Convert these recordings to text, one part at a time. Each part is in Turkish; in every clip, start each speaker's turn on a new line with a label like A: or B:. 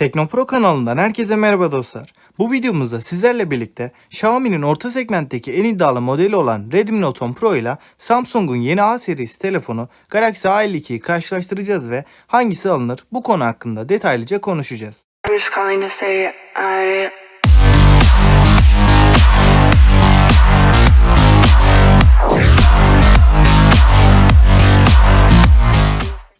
A: Teknopro kanalından herkese merhaba dostlar. Bu videomuzda sizlerle birlikte Xiaomi'nin orta segmentteki en iddialı modeli olan Redmi Note 10 Pro ile Samsung'un yeni A serisi telefonu Galaxy A52'yi karşılaştıracağız ve hangisi alınır bu konu hakkında detaylıca konuşacağız.
B: I'm just calling to say I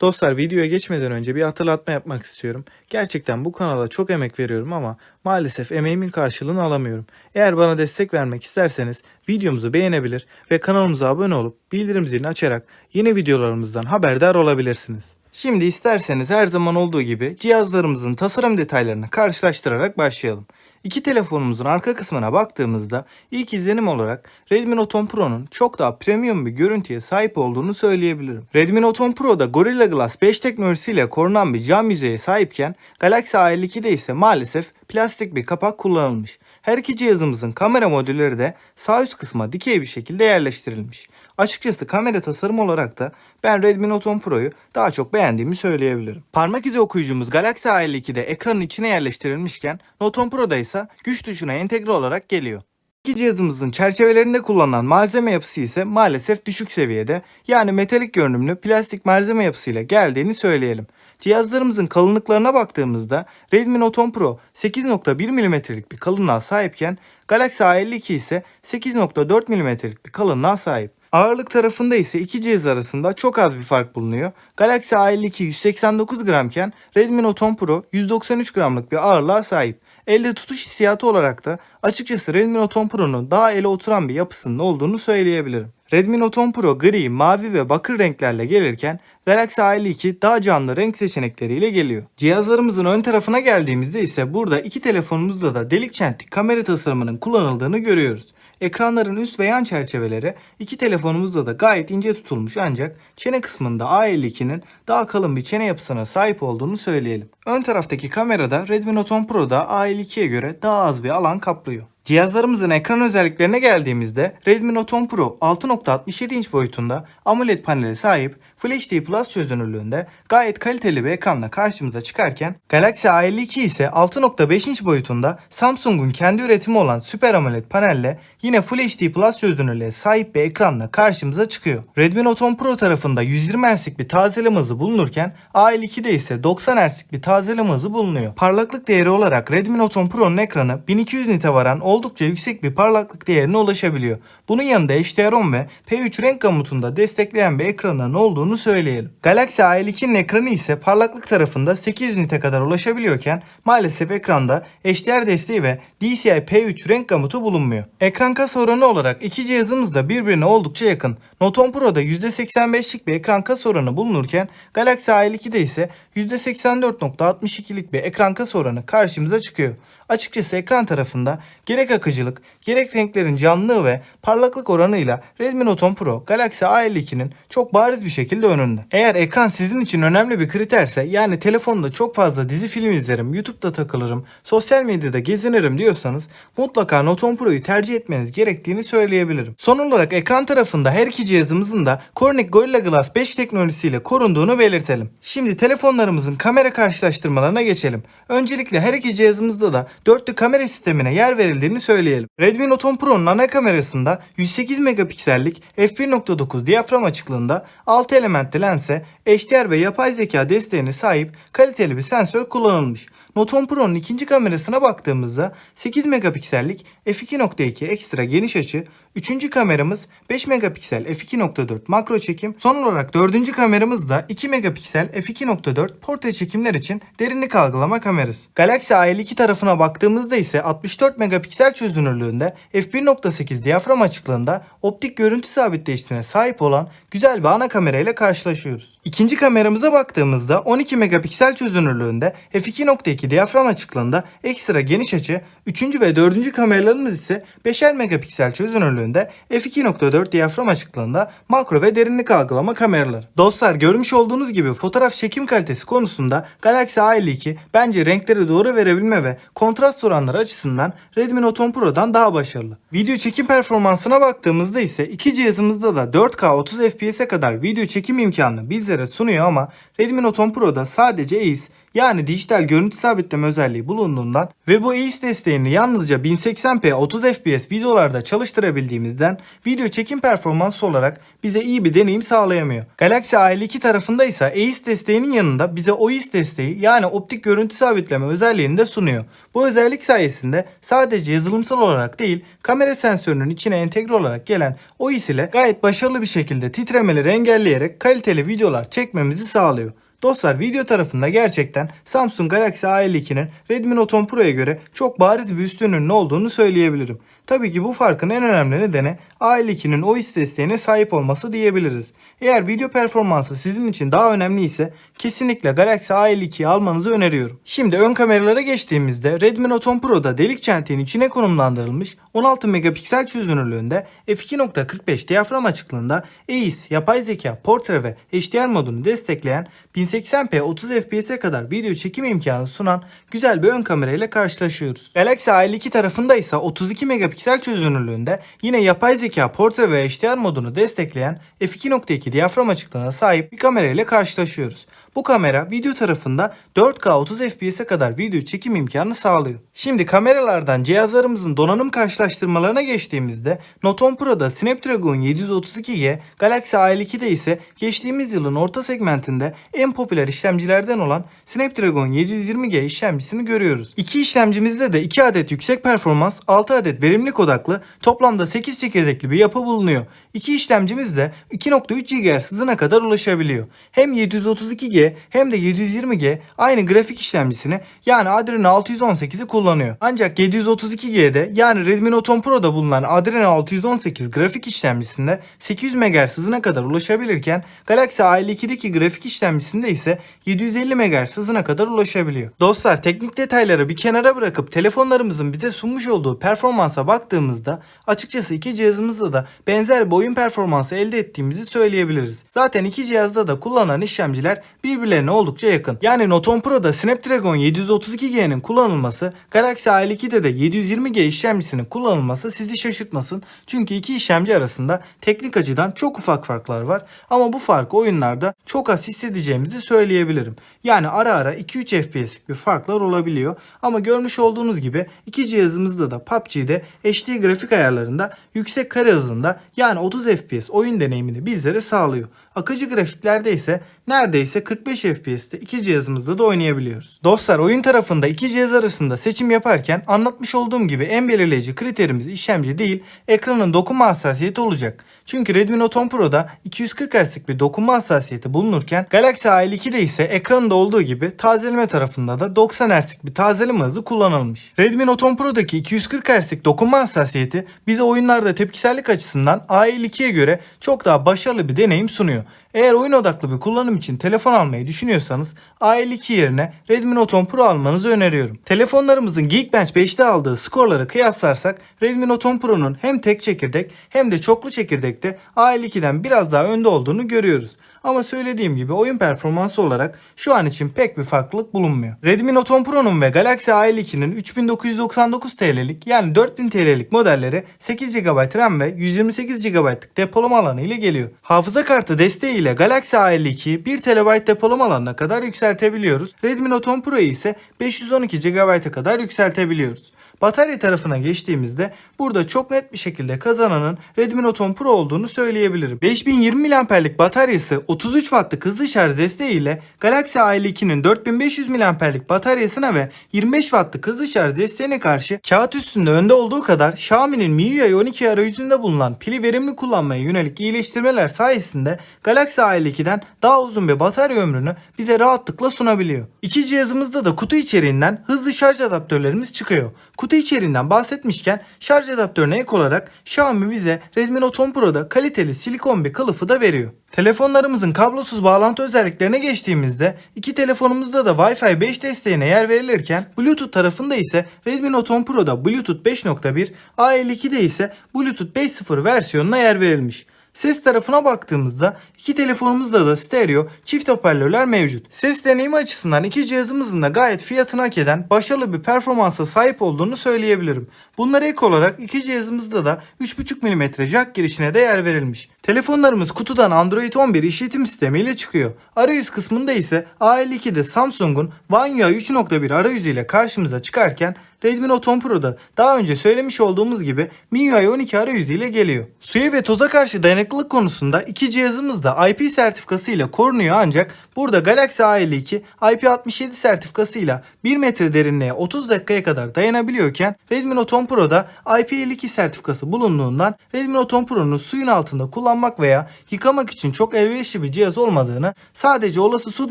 A: Dostlar videoya geçmeden önce bir hatırlatma yapmak istiyorum. Gerçekten bu kanala çok emek veriyorum ama maalesef emeğimin karşılığını alamıyorum. Eğer bana destek vermek isterseniz videomuzu beğenebilir ve kanalımıza abone olup bildirim zilini açarak yeni videolarımızdan haberdar olabilirsiniz. Şimdi isterseniz her zaman olduğu gibi cihazlarımızın tasarım detaylarını karşılaştırarak başlayalım. İki telefonumuzun arka kısmına baktığımızda ilk izlenim olarak Redmi Note 10 Pro'nun çok daha premium bir görüntüye sahip olduğunu söyleyebilirim. Redmi Note 10 Pro'da Gorilla Glass 5 teknolojisiyle korunan bir cam yüzeye sahipken Galaxy A52'de ise maalesef plastik bir kapak kullanılmış. Her iki cihazımızın kamera modülleri de sağ üst kısma dikey bir şekilde yerleştirilmiş. Açıkçası kamera tasarımı olarak da ben Redmi Note 10 Pro'yu daha çok beğendiğimi söyleyebilirim. Parmak izi okuyucumuz Galaxy A52'de ekranın içine yerleştirilmişken Note 10 Pro'da ise güç tuşuna entegre olarak geliyor. İki cihazımızın çerçevelerinde kullanılan malzeme yapısı ise maalesef düşük seviyede yani metalik görünümlü plastik malzeme yapısıyla geldiğini söyleyelim. Cihazlarımızın kalınlıklarına baktığımızda Redmi Note 10 Pro 8.1 mm'lik bir kalınlığa sahipken Galaxy A52 ise 8.4 mm'lik bir kalınlığa sahip. Ağırlık tarafında ise iki cihaz arasında çok az bir fark bulunuyor. Galaxy A52 189 gramken Redmi Note 10 Pro 193 gramlık bir ağırlığa sahip. Elle tutuş hissiyatı olarak da açıkçası Redmi Note 10 Pro'nun daha ele oturan bir yapısının olduğunu söyleyebilirim. Redmi Note 10 Pro gri, mavi ve bakır renklerle gelirken Galaxy A52 daha canlı renk seçenekleriyle geliyor. Cihazlarımızın ön tarafına geldiğimizde ise burada iki telefonumuzda da delik çentik kamera tasarımının kullanıldığını görüyoruz. Ekranların üst ve yan çerçeveleri iki telefonumuzda da gayet ince tutulmuş ancak çene kısmında A52'nin daha kalın bir çene yapısına sahip olduğunu söyleyelim. Ön taraftaki kamerada Redmi Note 10 Pro'da A52'ye göre daha az bir alan kaplıyor. Cihazlarımızın ekran özelliklerine geldiğimizde Redmi Note 10 Pro 6.67 inç boyutunda AMOLED panele sahip Full HD Plus çözünürlüğünde gayet kaliteli bir ekranla karşımıza çıkarken Galaxy A52 ise 6.5 inç boyutunda Samsung'un kendi üretimi olan Super AMOLED panelle yine Full HD Plus çözünürlüğe sahip bir ekranla karşımıza çıkıyor. Redmi Note 10 Pro tarafında 120 Hz'lik bir tazeleme hızı bulunurken A52'de ise 90 Hz'lik bir tazeleme hızı bulunuyor. Parlaklık değeri olarak Redmi Note 10 Pro'nun ekranı 1200 nite varan oldukça yüksek bir parlaklık değerine ulaşabiliyor. Bunun yanında HDR10 ve P3 renk gamutunda destekleyen bir ekranın olduğunu söyleyelim. Galaxy A52'nin ekranı ise parlaklık tarafında 800 nite kadar ulaşabiliyorken maalesef ekranda HDR desteği ve DCI P3 renk gamutu bulunmuyor. Ekran kasa oranı olarak iki cihazımız da birbirine oldukça yakın. Note 10 Pro'da %85'lik bir ekran kasa oranı bulunurken Galaxy A52'de ise %84.62'lik bir ekran kasa oranı karşımıza çıkıyor. Açıkçası ekran tarafında gerek akıcılık, gerek renklerin canlılığı ve parlaklık oranıyla Redmi Note 10 Pro Galaxy A52'nin çok bariz bir şekilde önünde. Eğer ekran sizin için önemli bir kriterse yani telefonda çok fazla dizi film izlerim, YouTube'da takılırım, sosyal medyada gezinirim diyorsanız mutlaka Note 10 Pro'yu tercih etmeniz gerektiğini söyleyebilirim. Son olarak ekran tarafında her iki cihazımızın da Corning Gorilla Glass 5 teknolojisiyle korunduğunu belirtelim. Şimdi telefonlarımızın kamera karşılaştırmalarına geçelim. Öncelikle her iki cihazımızda da dörtlü kamera sistemine yer verildiğini söyleyelim. Redmi Note 10 Pro'nun ana kamerasında 108 megapiksellik f1.9 diyafram açıklığında 6 elementli lense HDR ve yapay zeka desteğine sahip kaliteli bir sensör kullanılmış. Note 10 Pro'nun ikinci kamerasına baktığımızda 8 megapiksellik f2.2 ekstra geniş açı, üçüncü kameramız 5 megapiksel f2.4 makro çekim, son olarak dördüncü kameramız da 2 megapiksel f2.4 portre çekimler için derinlik algılama kamerası. Galaxy A52 tarafına baktığımızda ise 64 megapiksel çözünürlüğünde f1.8 diyafram açıklığında optik görüntü sabitleyicisine sahip olan güzel bir ana kamera ile karşılaşıyoruz. İkinci kameramıza baktığımızda 12 megapiksel çözünürlüğünde f2.2 diyafram açıklığında ekstra geniş açı, üçüncü ve dördüncü kameralarımız ise 5'er megapiksel çözünürlüğünde f2.4 diyafram açıklığında makro ve derinlik algılama kameraları. Dostlar görmüş olduğunuz gibi fotoğraf çekim kalitesi konusunda Galaxy A52 bence renkleri doğru verebilme ve kontrast oranları açısından Redmi Note 10 Pro'dan daha başarılı. Video çekim performansına baktığımızda ise iki cihazımızda da 4K 30 FPS'e kadar video çekim imkanını bizlere sunuyor ama Redmi Note 10 Pro'da sadece AIS yani dijital görüntü sabitleme özelliği bulunduğundan ve bu EIS desteğini yalnızca 1080p 30 fps videolarda çalıştırabildiğimizden video çekim performansı olarak bize iyi bir deneyim sağlayamıyor. Galaxy A52 tarafında ise EIS desteğinin yanında bize OIS desteği yani optik görüntü sabitleme özelliğini de sunuyor. Bu özellik sayesinde sadece yazılımsal olarak değil kamera sensörünün içine entegre olarak gelen OIS ile gayet başarılı bir şekilde titremeleri engelleyerek kaliteli videolar çekmemizi sağlıyor. Dostlar video tarafında gerçekten Samsung Galaxy A52'nin Redmi Note 10 Pro'ya göre çok bariz bir üstünlüğünün olduğunu söyleyebilirim. Tabii ki bu farkın en önemli nedeni A52'nin OIS desteğine sahip olması diyebiliriz. Eğer video performansı sizin için daha önemli ise kesinlikle Galaxy A52'yi almanızı öneriyorum. Şimdi ön kameralara geçtiğimizde Redmi Note 10 Pro'da delik çentiğin içine konumlandırılmış 16 megapiksel çözünürlüğünde f2.45 diyafram açıklığında EIS, yapay zeka, portre ve HDR modunu destekleyen 1080p 30 fps'e kadar video çekim imkanı sunan güzel bir ön kamera ile karşılaşıyoruz. Galaxy A52 tarafında ise 32 megapiksel çözünürlüğünde yine yapay zeka, portre ve HDR modunu destekleyen f2.2 diyafram açıklığına sahip bir kamera ile karşılaşıyoruz. Bu kamera video tarafında 4K 30 FPS'e kadar video çekim imkanı sağlıyor. Şimdi kameralardan cihazlarımızın donanım karşılaştırmalarına geçtiğimizde Note 10 Pro'da Snapdragon 732G, Galaxy A52'de ise geçtiğimiz yılın orta segmentinde en popüler işlemcilerden olan Snapdragon 720G işlemcisini görüyoruz. İki işlemcimizde de 2 adet yüksek performans, 6 adet verimlilik odaklı toplamda 8 çekirdekli bir yapı bulunuyor. İki işlemcimiz de 2.3 GHz hızına kadar ulaşabiliyor. Hem 732G hem de 720G aynı grafik işlemcisini yani Adreno 618'i kullanıyor. Ancak 732G'de yani Redmi Note 10 Pro'da bulunan Adreno 618 grafik işlemcisinde 800 MHz hızına kadar ulaşabilirken Galaxy A52'deki grafik işlemcisinde ise 750 MHz hızına kadar ulaşabiliyor. Dostlar teknik detayları bir kenara bırakıp telefonlarımızın bize sunmuş olduğu performansa baktığımızda açıkçası iki cihazımızda da benzer bir oyun performansı elde ettiğimizi söyleyebiliriz. Zaten iki cihazda da kullanılan işlemciler birbirlerine oldukça yakın. Yani Note 10 Pro'da Snapdragon 732G'nin kullanılması, Galaxy A52'de de 720G işlemcisinin kullanılması sizi şaşırtmasın. Çünkü iki işlemci arasında teknik açıdan çok ufak farklar var. Ama bu farkı oyunlarda çok az hissedeceğimizi söyleyebilirim. Yani ara ara 2-3 FPS'lik bir farklar olabiliyor. Ama görmüş olduğunuz gibi iki cihazımızda da PUBG'de HD grafik ayarlarında yüksek kare hızında yani 30 FPS oyun deneyimini bizlere sağlıyor. Akıcı grafiklerde ise neredeyse 45 FPS'te iki cihazımızda da oynayabiliyoruz. Dostlar oyun tarafında iki cihaz arasında seçim yaparken anlatmış olduğum gibi en belirleyici kriterimiz işlemci değil ekranın dokunma hassasiyeti olacak. Çünkü Redmi Note 10 Pro'da 240 Hz'lik bir dokunma hassasiyeti bulunurken Galaxy A52'de ise ekranında olduğu gibi tazeleme tarafında da 90 Hz'lik bir tazeleme hızı kullanılmış. Redmi Note 10 Pro'daki 240 Hz'lik dokunma hassasiyeti bize oyunlarda tepkisellik açısından A52'ye göre çok daha başarılı bir deneyim sunuyor. Eğer oyun odaklı bir kullanım için telefon almayı düşünüyorsanız A52 yerine Redmi Note 10 Pro almanızı öneriyorum. Telefonlarımızın Geekbench 5'te aldığı skorları kıyaslarsak Redmi Note 10 Pro'nun hem tek çekirdek hem de çoklu çekirdekte A52'den biraz daha önde olduğunu görüyoruz. Ama söylediğim gibi oyun performansı olarak şu an için pek bir farklılık bulunmuyor. Redmi Note 10 Pro'nun ve Galaxy A52'nin 3999 TL'lik yani 4000 TL'lik modelleri 8 GB RAM ve 128 GB'lık depolama alanı ile geliyor. Hafıza kartı desteğiyle Galaxy A52'yi 1 TB depolama alanına kadar yükseltebiliyoruz. Redmi Note 10 Pro'yu ise 512 GB'a kadar yükseltebiliyoruz. Batarya tarafına geçtiğimizde burada çok net bir şekilde kazananın Redmi Note 10 Pro olduğunu söyleyebilirim. 5020 mAh'lik bataryası 33 Watt'lık hızlı şarj desteğiyle Galaxy A52'nin 4500 mAh'lik bataryasına ve 25 Watt'lık hızlı şarj desteğine karşı kağıt üstünde önde olduğu kadar Xiaomi'nin MIUI 12 arayüzünde bulunan pili verimli kullanmaya yönelik iyileştirmeler sayesinde Galaxy A52'den daha uzun bir batarya ömrünü bize rahatlıkla sunabiliyor. İki cihazımızda da kutu içeriğinden hızlı şarj adaptörlerimiz çıkıyor. Kutu içeriğinden bahsetmişken şarj adaptörüne ek olarak Xiaomi bize Redmi Note 10 Pro'da kaliteli silikon bir kılıfı da veriyor. Telefonlarımızın kablosuz bağlantı özelliklerine geçtiğimizde iki telefonumuzda da Wi-Fi 5 desteğine yer verilirken Bluetooth tarafında ise Redmi Note 10 Pro'da Bluetooth 5.1, A52'de ise Bluetooth 5.0 versiyonuna yer verilmiş. Ses tarafına baktığımızda iki telefonumuzda da stereo çift hoparlörler mevcut. Ses deneyimi açısından iki cihazımızın da gayet fiyatını hak eden başarılı bir performansa sahip olduğunu söyleyebilirim. Bunlara ek olarak iki cihazımızda da 3.5 mm jack girişine de yer verilmiş. Telefonlarımız kutudan Android 11 işletim sistemiyle çıkıyor. Arayüz kısmında ise A52'de Samsung'un One UI 3.1 arayüzüyle karşımıza çıkarken Redmi Note 10 Pro'da daha önce söylemiş olduğumuz gibi MIUI 12 arayüzüyle geliyor. Suya ve toza karşı dayanıklılık konusunda iki cihazımız da IP sertifikası ile korunuyor ancak burada Galaxy A52 IP67 sertifikasıyla 1 metre derinliğe 30 dakikaya kadar dayanabiliyorken Redmi Note 10 Pro'da IP52 sertifikası bulunduğundan Redmi Note 10 Pro'nun suyun altında kullanmak veya yıkamak için çok elverişli bir cihaz olmadığını sadece olası su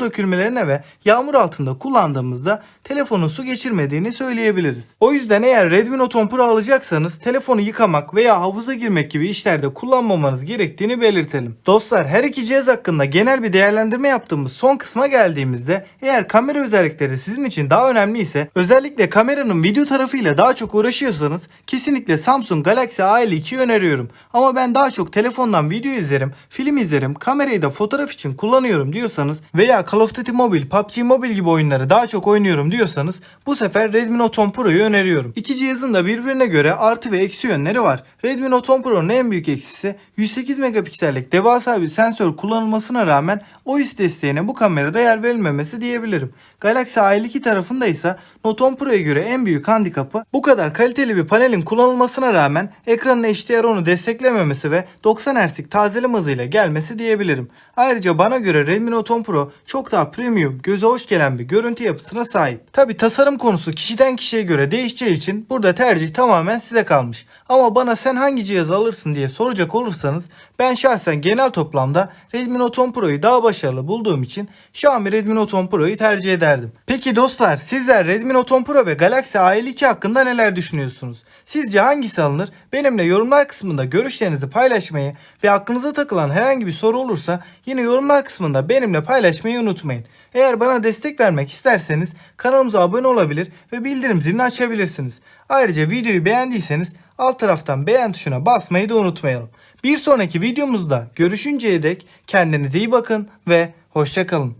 A: dökülmelerine ve yağmur altında kullandığımızda telefonun su geçirmediğini söyleyebiliriz. O yüzden eğer Redmi Note 10 Pro alacaksanız telefonu yıkamak veya havuza girmek gibi işlerde kullanmamanız gerektiğini belirtelim. Dostlar her iki cihaz hakkında genel bir değerlendirme yaptığımız son kısma geldiğimizde eğer kamera özellikleri sizin için daha önemli ise özellikle kameranın video tarafıyla daha çok uğraşıyorsanız kesinlikle Samsung Galaxy A52'yi öneriyorum. Ama ben daha çok telefondan video izlerim, film izlerim, kamerayı da fotoğraf için kullanıyorum diyorsanız veya Call of Duty Mobile, PUBG Mobile gibi oyunları daha çok oynuyorum diyorsanız bu sefer Redmi Note 10 Pro'yu öneriyorum. İki cihazın da birbirine göre artı ve eksi yönleri var. Redmi Note 10 Pro'nun en büyük eksisi 108 megapiksellik devasa bir sensör kullanılmasına rağmen OIS desteğine bu kamerada yer verilmemesi diyebilirim. Galaxy A52 tarafında ise Note 10 Pro'ya göre en büyük handikapı bu kadar kaliteli bir panelin kullanılmasına rağmen ekranın HDR10'u desteklememesi ve 90 Hz'lik tazeleme hızıyla gelmesi diyebilirim. Ayrıca bana göre Redmi Note 10 Pro çok daha premium, göze hoş gelen bir görüntü yapısına sahip. Tabi tasarım konusu kişiden kişiye göre değişeceği için burada tercih tamamen size kalmış. Ama bana sen hangi cihazı alırsın diye soracak olursanız ben şahsen genel toplamda Redmi Note 10 Pro'yu daha başarılı bulduğum için Xiaomi Redmi Note 10 Pro'yu tercih ederdim. Peki dostlar sizler Redmi Note 10 Pro ve Galaxy A52 hakkında neler düşünüyorsunuz? Sizce hangisi alınır? Benimle yorumlar kısmında görüşlerinizi paylaşmayı ve aklınıza takılan herhangi bir soru olursa yine yorumlar kısmında benimle paylaşmayı unutmayın. Eğer bana destek vermek isterseniz kanalımıza abone olabilir ve bildirim zilini açabilirsiniz. Ayrıca videoyu beğendiyseniz alt taraftan beğen tuşuna basmayı da unutmayalım. Bir sonraki videomuzda görüşünceye dek kendinize iyi bakın ve hoşçakalın.